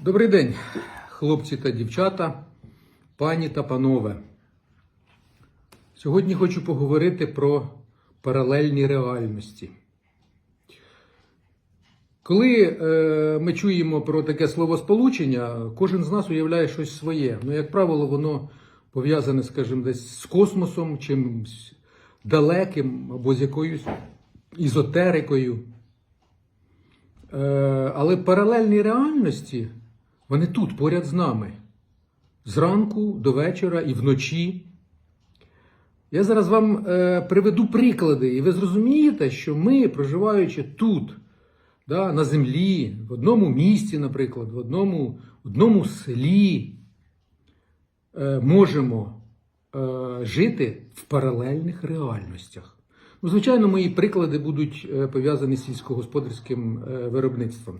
Добрий день, хлопці та дівчата, пані та панове. Сьогодні хочу поговорити про паралельні реальності. Коли е, ми чуємо про таке словосполучення, кожен з нас уявляє щось своє. Ну, як правило, воно пов'язане, скажімо, десь з космосом, чимось далеким або з якоюсь ізотерикою. Е, але паралельні реальності, вони тут, поряд з нами. Зранку до вечора і вночі. Я зараз вам е, приведу приклади, і ви зрозумієте, що ми, проживаючи тут, да, на землі, в одному місті, наприклад, в одному, одному селі, е, можемо е, жити в паралельних реальностях. Ну, звичайно, мої приклади будуть е, пов'язані з сільськогосподарським е, виробництвом.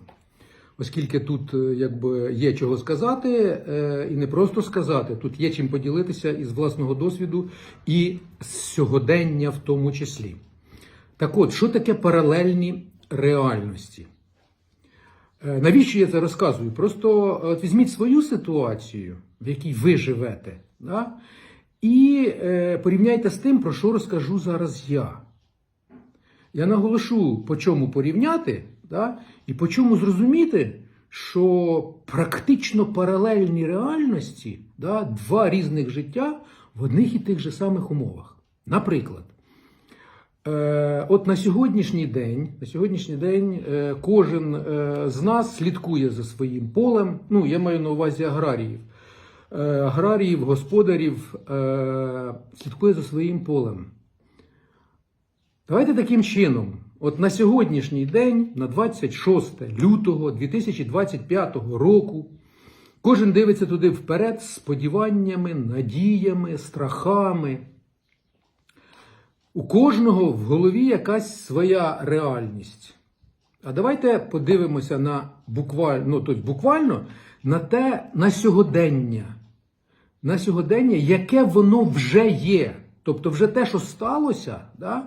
Оскільки тут е, якби є чого сказати, е, і не просто сказати, тут є чим поділитися із власного досвіду і з сьогодення в тому числі. Так от, що таке паралельні реальності? Е, Навіщо я це розказую? Просто от візьміть свою ситуацію, в якій ви живете, да? і порівняйте з тим, про що розкажу зараз я. Я наголошу, по чому порівняти, да? і по чому зрозуміти, що практично паралельні реальності, да? два різних життя в одних і тих же самих умовах. Наприклад, Е, От на сьогоднішній день, на сьогоднішній день е, кожен е, з нас слідкує за своїм полем. Ну, я маю на увазі аграріїв. Е, Аграріїв, господарів е, слідкує за своїм полем. Давайте таким чином. От на сьогоднішній день, на 26 лютого 2025 року, кожен дивиться туди вперед з сподіваннями, надіями, страхами. У кожного в голові якась своя реальність. А давайте подивимося на буквально, ну, тобто буквально на те, на сьогодення. На сьогодення, яке воно вже є. Тобто, вже те, що сталося, да?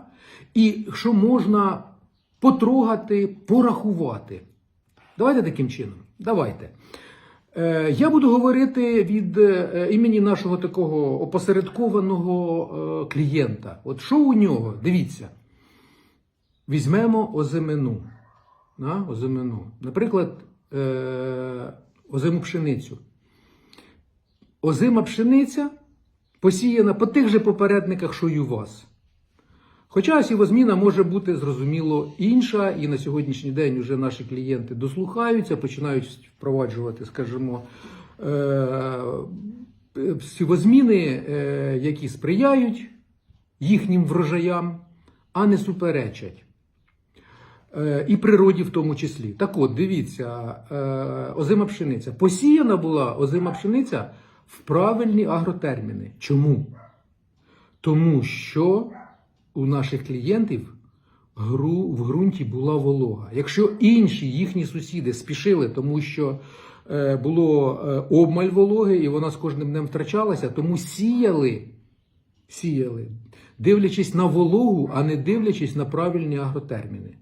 і що можна потрогати, порахувати. Давайте таким чином. Давайте. Е, Я буду говорити від е, імені нашого такого опосередкованого е, клієнта. От що у нього? Дивіться. Візьмемо озимину. На, озимину. Наприклад, е, озиму пшеницю. Озима пшениця посіяна по тих же попередниках, що й у вас. Хоча сівозміна може бути зрозуміло інша, і на сьогоднішній день вже наші клієнти дослухаються, починають впроваджувати, скажімо, е, сівозміни, е, які сприяють їхнім врожаям, а не суперечать. Е, І природі в тому числі. Так от, дивіться, озима пшениця. Посіяна була озима пшениця в правильні агротерміни. Чому? Тому що у наших клієнтів в ґрунті була волога. Якщо інші їхні сусіди спішили, тому що е, було е, обмаль вологи, і вона з кожним днем втрачалася, тому сіяли, сіяли, дивлячись на вологу, а не дивлячись на правильні агротерміни.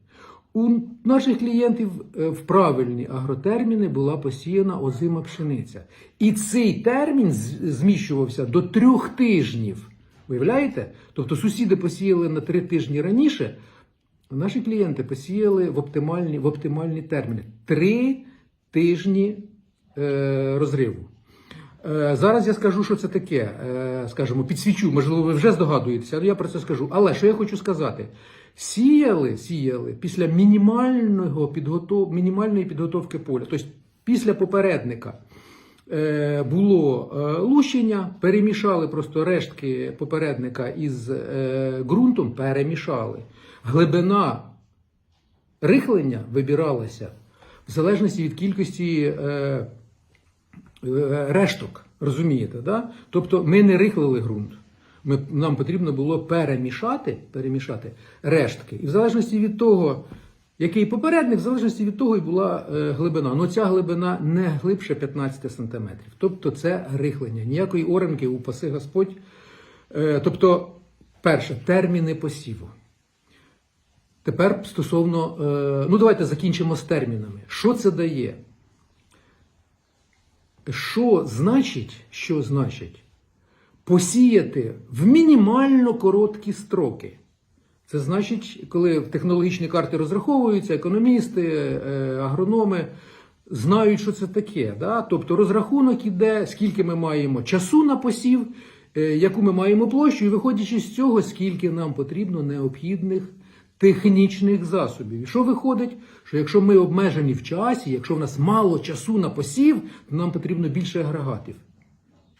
У наших клієнтів е, в правильні агротерміни була посіяна озима пшениця. І цей термін зміщувався до трьох тижнів. Виявляєте? Тобто сусіди посіяли на три тижні раніше, а наші клієнти посіяли в оптимальні, в оптимальні терміни. Три тижні е, розриву. Е, зараз я скажу, що це таке. Е, скажімо, підсвічу, можливо, ви вже здогадуєтеся, але я про це скажу. Але що я хочу сказати? Сіяли, сіяли після мінімального підготов... мінімальної підготовки поля, тобто після попередника е, було е, лущення, перемішали просто рештки попередника із е, ґрунтом, перемішали. Глибина рихлення вибиралася в залежності від кількості решток. Розумієте, да? Тобто ми не рихлили ґрунт. Ми, нам потрібно було перемішати, перемішати рештки. І в залежності від того, який попередник, в залежності від того і була е, глибина. Ну ця глибина не глибше 15 см. Тобто це рихлення. Ніякої оранки, упаси Господь. Е, тобто, перше, терміни посіву. Тепер стосовно, е, ну давайте закінчимо з термінами. Що це дає? що значить, що значить посіяти в мінімально короткі строки. Це значить, коли технологічні карти розраховуються, економісти, е, агрономи знають, що це таке. Да? Тобто розрахунок іде, скільки ми маємо часу на посів, е, яку ми маємо площу, і виходячи з цього, скільки нам потрібно необхідних технічних засобів. І що виходить? Що якщо ми обмежені в часі, якщо в нас мало часу на посів, то нам потрібно більше агрегатів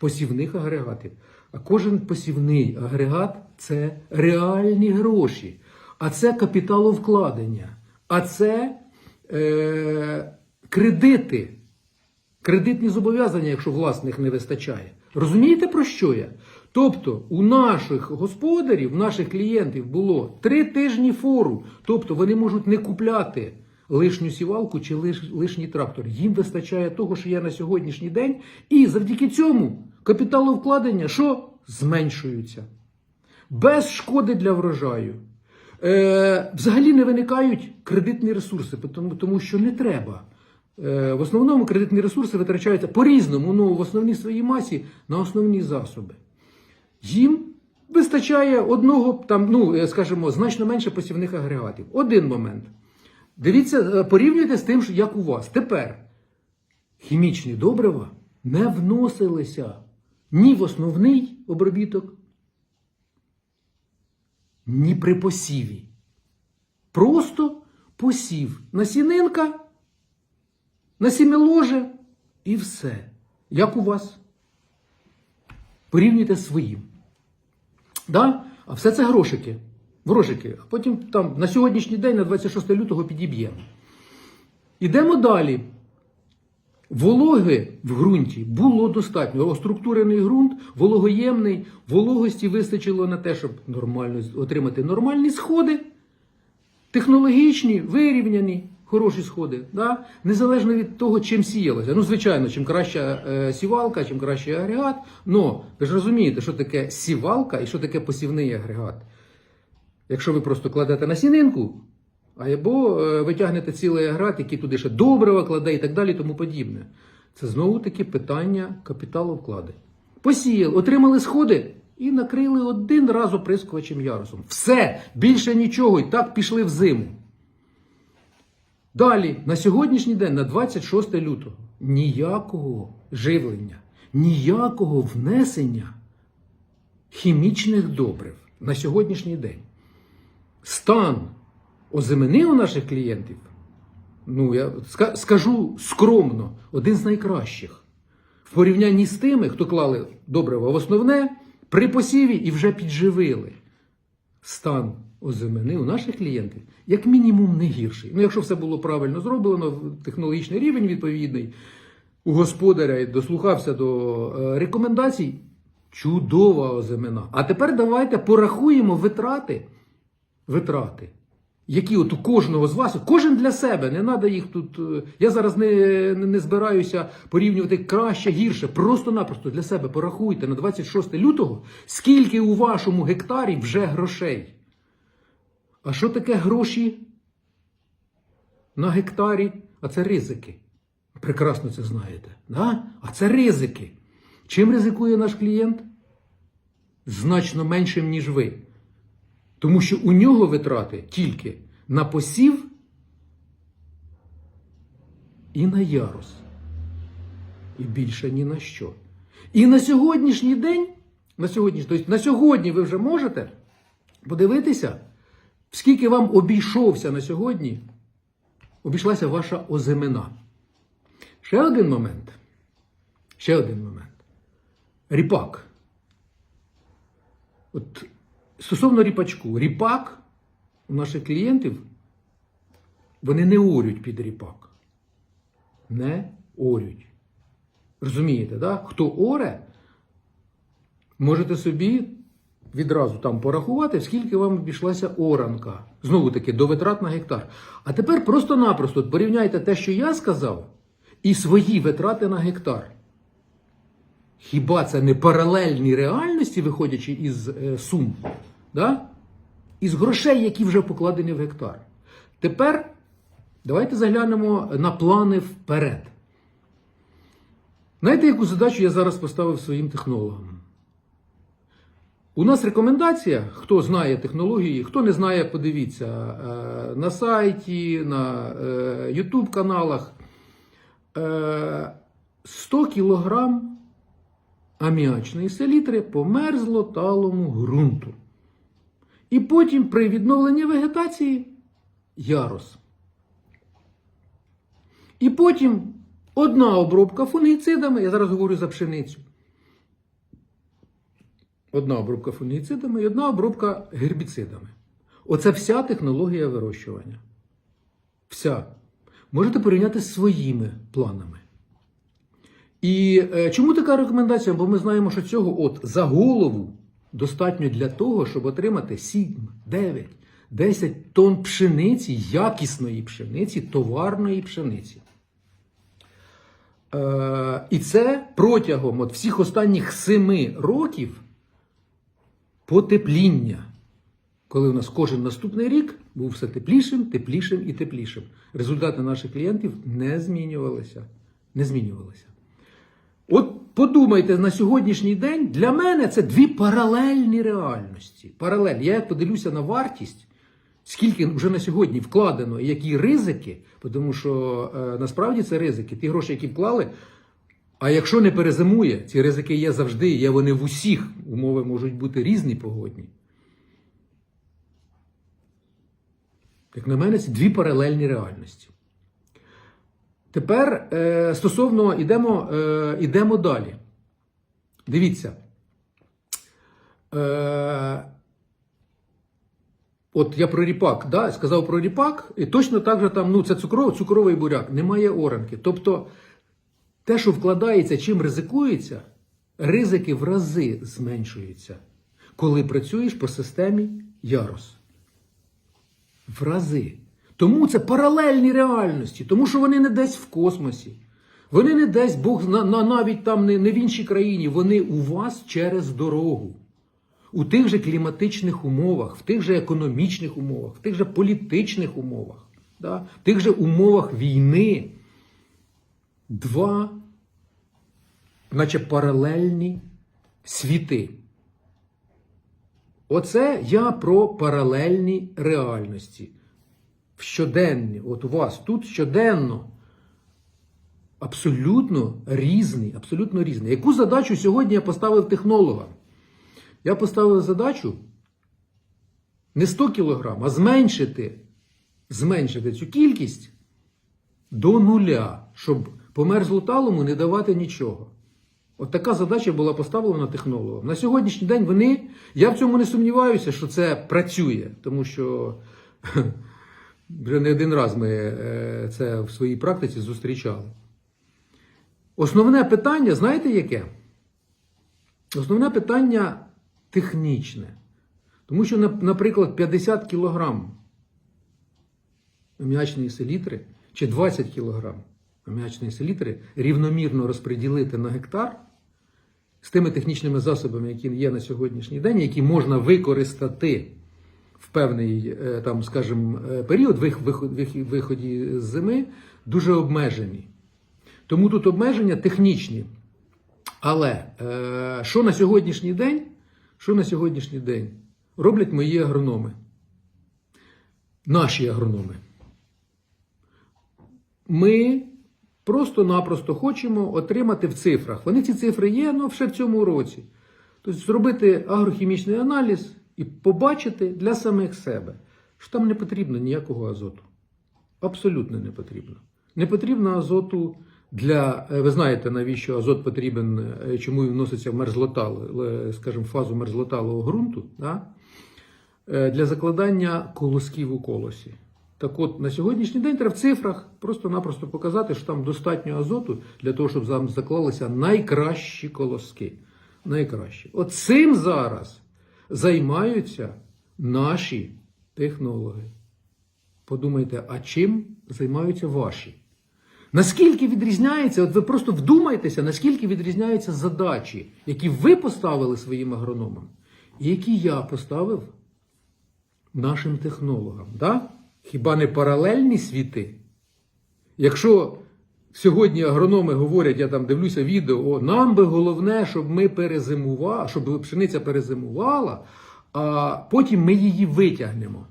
посівних агрегатів. А кожен посівний агрегат це реальні гроші, а це капіталовкладення, а це е, кредити, кредитні зобов'язання, якщо власних не вистачає. Розумієте, про що я? Тобто у наших господарів, у наших клієнтів було три тижні фору. Тобто вони можуть не купляти лишню сівалку чи лиш, лишній трактор. Їм вистачає того, що є на сьогоднішній день, і завдяки цьому капіталовкладення що зменшуються. Без шкоди для врожаю. Е, взагалі не виникають кредитні ресурси, тому, тому що не треба. Е, в основному кредитні ресурси витрачаються по-різному, ну, в основній своїй масі на основні засоби. Їм вистачає одного, там, ну, е, скажімо, значно менше посівних агрегатів. Один момент. Дивіться, е, порівнюйте з тим, як у вас. Тепер хімічні добрива не вносилися ні в основний обробіток, ні при посіві. Просто посів насінинка, насіміложе і все. Як у вас? Порівнюйте з своїм. Да? А все це грошики. Грошики. А потім там на сьогоднішній день, на 26 лютого, підіб'ємо. Ідемо далі. Вологи в ґрунті було достатньо. Оструктурений ґрунт, вологоємний, вологості вистачило на те, щоб нормально отримати нормальні сходи, технологічні, вирівняні, хороші сходи. Да? Незалежно від того, чим сіялося. Ну, звичайно, чим краща е, сівалка, чим кращий агрегат. Но ви ж розумієте, що таке сівалка і що таке посівний агрегат. Якщо ви просто кладете насінинку, або е, витягнете цілий агрегат, який туди ще добрива кладе і так далі, тому подібне. Це знову-таки питання капіталу вкладень. Посіяли, отримали сходи і накрили один раз оприскувачем ярусом. Все, більше нічого, і так пішли в зиму. Далі, на сьогоднішній день, на 26 лютого, ніякого живлення, ніякого внесення хімічних добрив на сьогоднішній день. Стан озимини у наших клієнтів, ну я скажу скромно, один з найкращих. В порівнянні з тими, хто клали добрива в основне, при посіві і вже підживили. Стан озимини у наших клієнтів як мінімум не гірший. Ну, якщо все було правильно зроблено, технологічний рівень відповідний у господаря дослухався до е, рекомендацій, чудова озимина. А тепер давайте порахуємо витрати витрати, які от у кожного з вас, кожен для себе, не треба їх тут. е, Я зараз не, не, збираюся порівнювати краще, гірше. Просто-напросто для себе порахуйте на 26 лютого, скільки у вашому гектарі вже грошей. А що таке гроші на гектарі? А це ризики. Прекрасно це знаєте. Да? А це ризики. Чим ризикує наш клієнт? Значно меншим, ніж ви. Тому що у нього витрати тільки на посів і на ярус. І більше ні на що. І на сьогоднішній день, на сьогодні, тобто на сьогодні ви вже можете подивитися, скільки вам обійшовся на сьогодні, обійшлася ваша озимина. Ще один момент. Ще один момент. Ріпак. От Стосовно ріпачку, ріпак у наших клієнтів вони не орють під ріпак. Не орють. Розумієте, да? хто оре, можете собі відразу там порахувати, скільки вам обійшлася оранка. Знову таки, до витрат на гектар. А тепер просто-напросто порівняйте те, що я сказав, і свої витрати на гектар. Хіба це не паралельні реальності, виходячи із е, сум, да? із грошей, які вже покладені в гектар? Тепер давайте заглянемо на плани вперед. Знаєте, яку задачу я зараз поставив своїм технологам? У нас рекомендація, хто знає технології, хто не знає, подивіться е, на сайті, на е, YouTube каналах. Е, 100 кг аміачної селітри по мерзлоталому ґрунту. І потім при відновленні вегетації ярос. І потім одна обробка фунгіцидами, я зараз говорю за пшеницю. Одна обробка фунгіцидами і одна обробка гербіцидами. Оце вся технологія вирощування. Вся. Можете порівняти з своїми планами. І е, чому така рекомендація? Бо ми знаємо, що цього от за голову достатньо для того, щоб отримати 7, 9, 10 тонн пшениці, якісної пшениці, товарної пшениці. Е, і це протягом от всіх останніх 7 років потепління. Коли у нас кожен наступний рік був все теплішим, теплішим і теплішим. Результати наших клієнтів не змінювалися. Не змінювалися. От подумайте на сьогоднішній день, для мене це дві паралельні реальності. Паралель. Я як подивлюся на вартість, скільки вже на сьогодні вкладено, і які ризики, тому що е, насправді це ризики. Ті гроші, які вклали. А якщо не перезимує, ці ризики є завжди, є вони в усіх. Умови можуть бути різні погодні. Як на мене, це дві паралельні реальності. Тепер е, стосовно йдемо, е, йдемо далі. Дивіться. Е, от я про ріпак, да, сказав про ріпак, і точно так же там, ну, це цукровий, цукровий буряк, немає оранки. Тобто, те, що вкладається, чим ризикується, ризики в рази зменшуються, коли працюєш по системі Ярос. В рази. Тому це паралельні реальності, тому що вони не десь в космосі. Вони не десь Бог на, на, навіть там не, не в іншій країні. Вони у вас через дорогу. У тих же кліматичних умовах, в тих же економічних умовах, в тих же політичних умовах, да? в тих же умовах війни. Два, наче паралельні світи. Оце я про паралельні реальності. В щоденні, от у вас тут щоденно абсолютно різний, абсолютно різний. Яку задачу сьогодні я поставив технологам? Я поставив задачу не 100 кг, а зменшити, зменшити цю кількість до нуля, щоб по мерзлоталому не давати нічого. От така задача була поставлена технологам. На сьогоднішній день вони, я в цьому не сумніваюся, що це працює, тому що вже не один раз ми е, це в своїй практиці зустрічали. Основне питання, знаєте яке? Основне питання технічне. Тому що, наприклад, 50 кілограм аміачної селітри чи 20 кілограм аміачної селітри рівномірно розподілити на гектар з тими технічними засобами, які є на сьогоднішній день, які можна використати в певний е, там, скажімо, е, період виході з зими, дуже обмежені. Тому тут обмеження технічні. Але е, що на сьогоднішній день? Що на сьогоднішній день роблять мої агрономи? Наші агрономи. Ми просто-напросто хочемо отримати в цифрах. Вони ці цифри є, ну ще в цьому році. Тобто зробити агрохімічний аналіз і побачити для самих себе, що там не потрібно ніякого азоту. Абсолютно не потрібно. Не потрібно азоту для. е, Ви знаєте, навіщо азот потрібен, е, чому він вноситься в мерзлотал, е, скажімо, фазу мерзлоталого ґрунту, да? Для закладання колосків у колосі. Так от, на сьогоднішній день треба в цифрах просто-напросто показати, що там достатньо азоту для того, щоб там заклалися найкращі колоски. Найкращі. От цим зараз займаються наші технологи. Подумайте, а чим займаються ваші? Наскільки відрізняється, от ви просто вдумайтеся, наскільки відрізняються задачі, які ви поставили своїм агрономам, і які я поставив нашим технологам. Да? Хіба не паралельні світи? Якщо Сьогодні агрономи говорять, я там дивлюся відео, о, нам би головне, щоб ми перезимували, щоб пшениця перезимувала, а потім ми її витягнемо.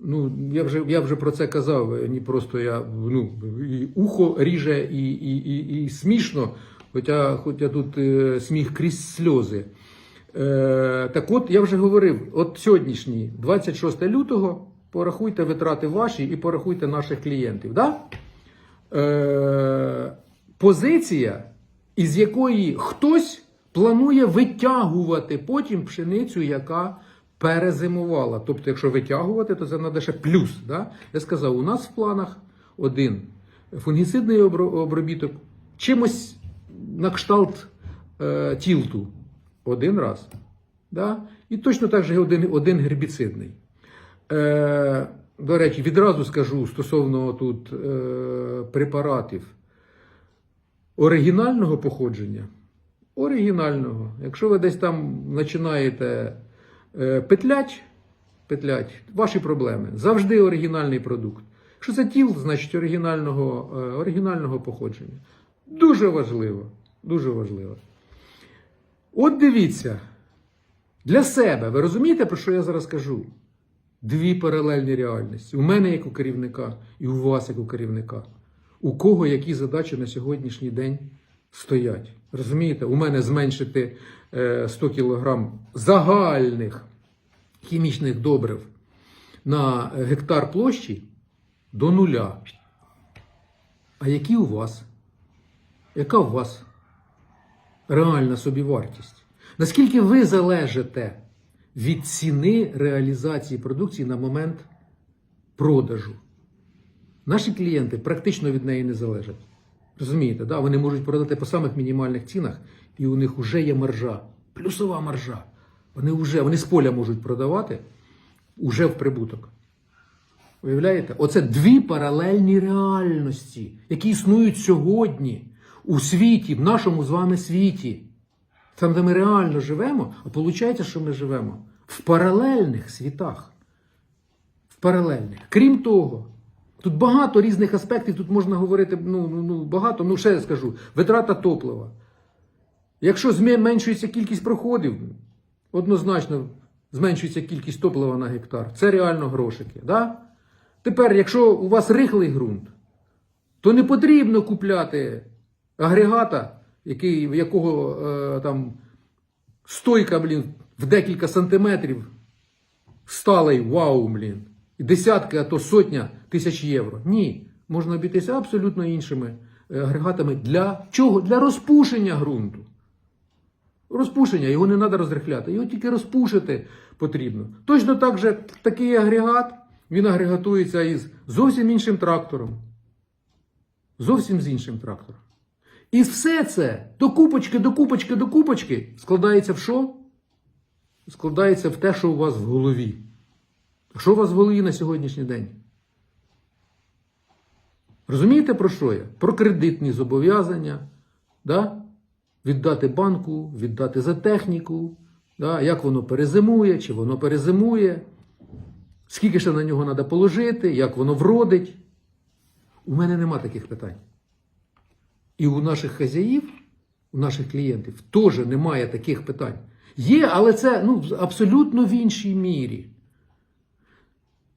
Ну, я вже, я вже про це казав, не просто я ну, і ухо ріже, і, і, і, і смішно, хоча, хоча тут е, сміх крізь сльози. Е, так от я вже говорив: от сьогоднішній, 26 лютого, порахуйте витрати ваші і порахуйте наших клієнтів. Да? Е, позиція, із якої хтось планує витягувати потім пшеницю, яка перезимувала. Тобто, якщо витягувати, то це треба ще плюс. Да? Я сказав, у нас в планах один фунгіцидний обробіток, чимось на кшталт е, тілту один раз. Да? І точно так же один, один гербіцидний. Е, до речі, відразу скажу стосовно тут е, препаратів оригінального походження. Оригінального. Якщо ви десь там починаєте е, петлять, петлять, ваші проблеми. Завжди оригінальний продукт. Якщо це тіл, значить оригінального, е, оригінального походження. Дуже важливо. Дуже важливо. От дивіться, для себе, ви розумієте, про що я зараз кажу? Дві паралельні реальності. У мене як у керівника і у вас як у керівника. У кого які задачі на сьогоднішній день стоять. Розумієте, у мене зменшити е, 100 кг загальних хімічних добрив на гектар площі до нуля. А які у вас? Яка у вас реальна собівартість? Наскільки ви залежите від ціни реалізації продукції на момент продажу? Наші клієнти практично від неї не залежать. Розумієте, да? вони можуть продати по самих мінімальних цінах, і у них вже є маржа, плюсова маржа. Вони вже вони з поля можуть продавати уже в прибуток. Уявляєте? Оце дві паралельні реальності, які існують сьогодні у світі, в нашому з вами світі. Там, де ми реально живемо, а виходить, що ми живемо в паралельних світах. В паралельних. Крім того, тут багато різних аспектів, тут можна говорити ну, ну, ну, багато, ну ще я скажу, витрата топлива. Якщо зменшується кількість проходів, однозначно зменшується кількість топлива на гектар. Це реально грошики. Да? Тепер, якщо у вас рихлий ґрунт, то не потрібно купляти агрегата, який, в якого е, там стойка, блін, в декілька сантиметрів сталий, вау, блін, десятки, а то сотня тисяч євро. Ні, можна обійтися абсолютно іншими е, агрегатами. Для чого? Для розпушення ґрунту. Розпушення, його не треба розрихляти, його тільки розпушити потрібно. Точно так же такий агрегат, він агрегатується із зовсім іншим трактором. Зовсім з іншим трактором. І все це до купочки, до купочки, до купочки складається в що? Складається в те, що у вас в голові. Що у вас в голові на сьогоднішній день? Розумієте, про що я? Про кредитні зобов'язання, да? віддати банку, віддати за техніку, да? як воно перезимує, чи воно перезимує, скільки ще на нього треба положити, як воно вродить. У мене нема таких питань. І у наших хазяїв, у наших клієнтів теж немає таких питань. Є, але це ну, абсолютно в іншій мірі.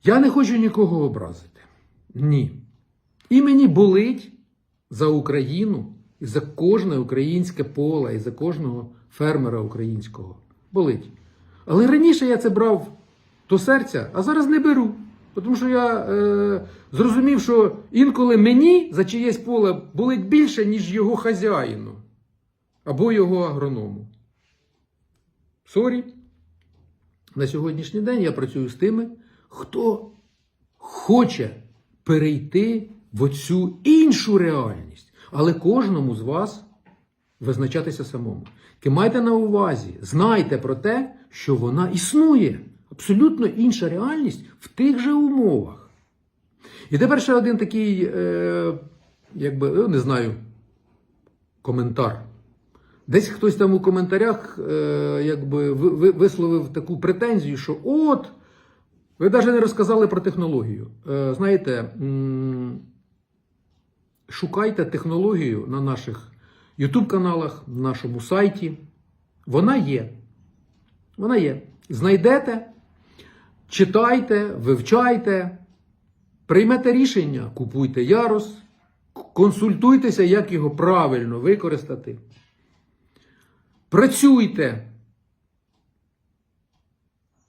Я не хочу нікого образити. Ні. І мені болить за Україну і за кожне українське поле, і за кожного фермера українського. Болить. Але раніше я це брав до серця, а зараз не беру. Тому що я е, зрозумів, що інколи мені за чиєсь поле болить більше, ніж його хазяїну або його агроному. Сорі. На сьогоднішній день я працюю з тими, хто хоче перейти в оцю іншу реальність. Але кожному з вас визначатися самому. Тільки майте на увазі, знайте про те, що вона існує. Абсолютно інша реальність в тих же умовах. І тепер ще один такий, е, якби, ну, не знаю, коментар. Десь хтось там у коментарях е, якби, ви- ви- висловив таку претензію, що от, ви навіть не розказали про технологію. Е, знаєте, м, шукайте технологію на наших YouTube каналах, на нашому сайті. Вона є. Вона є. Знайдете, читайте, вивчайте, приймете рішення, купуйте ярус, консультуйтеся, як його правильно використати. Працюйте.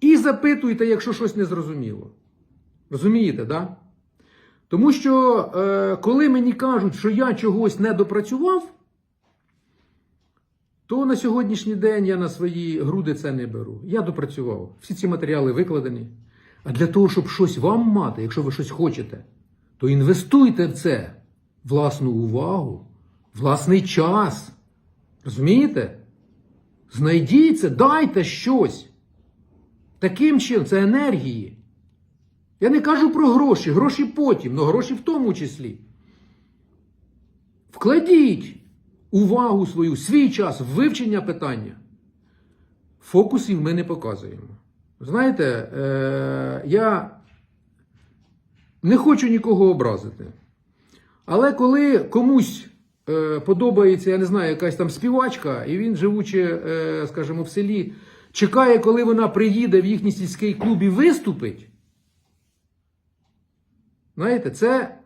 І запитуйте, якщо щось не зрозуміло. Розумієте? Да? Тому що е, коли мені кажуть, що я чогось не допрацював, то на сьогоднішній день я на свої груди це не беру. Я допрацював. Всі ці матеріали викладені. А для того, щоб щось вам мати, якщо ви щось хочете, то інвестуйте в це власну увагу, власний час. Розумієте? Знайдіть це, дайте щось. Таким чином, це енергії. Я не кажу про гроші, гроші потім, але гроші в тому числі. Вкладіть увагу свою, свій час вивчення питання. Фокусів ми не показуємо. Знаєте, е, я не хочу нікого образити. Але коли комусь е, подобається, я не знаю, якась там співачка, і він, живучи, е, скажімо, в селі, чекає, коли вона приїде в їхній сільський клуб і виступить. Знаєте, це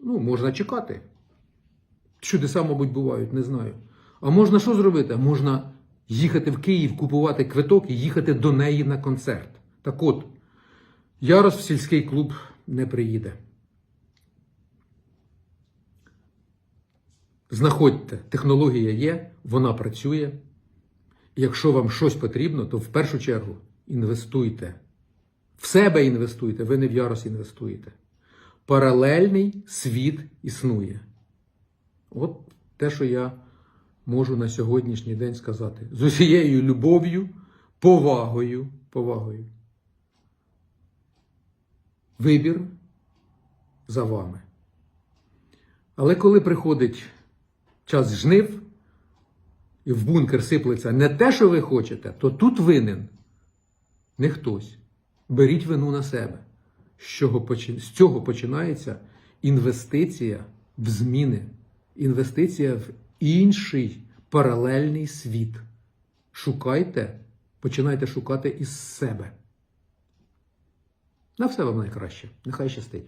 ну, можна чекати. Чудеса, мабуть, бувають, не знаю. А можна що зробити? Можна їхати в Київ, купувати квиток і їхати до неї на концерт. Так от, Ярос в сільський клуб не приїде. Знаходьте, технологія є, вона працює. Якщо вам щось потрібно, то в першу чергу інвестуйте. В себе інвестуйте, ви не в Ярос інвестуєте. Паралельний світ існує. От те, що я можу на сьогоднішній день сказати. З усією любов'ю, повагою, повагою. Вибір за вами. Але коли приходить час жнив, і в бункер сиплеться не те, що ви хочете, то тут винен не хтось. Беріть вину на себе. З цього починається інвестиція в зміни, інвестиція в інший паралельний світ. Шукайте, починайте шукати із себе. На все вам найкраще. Нехай щастить.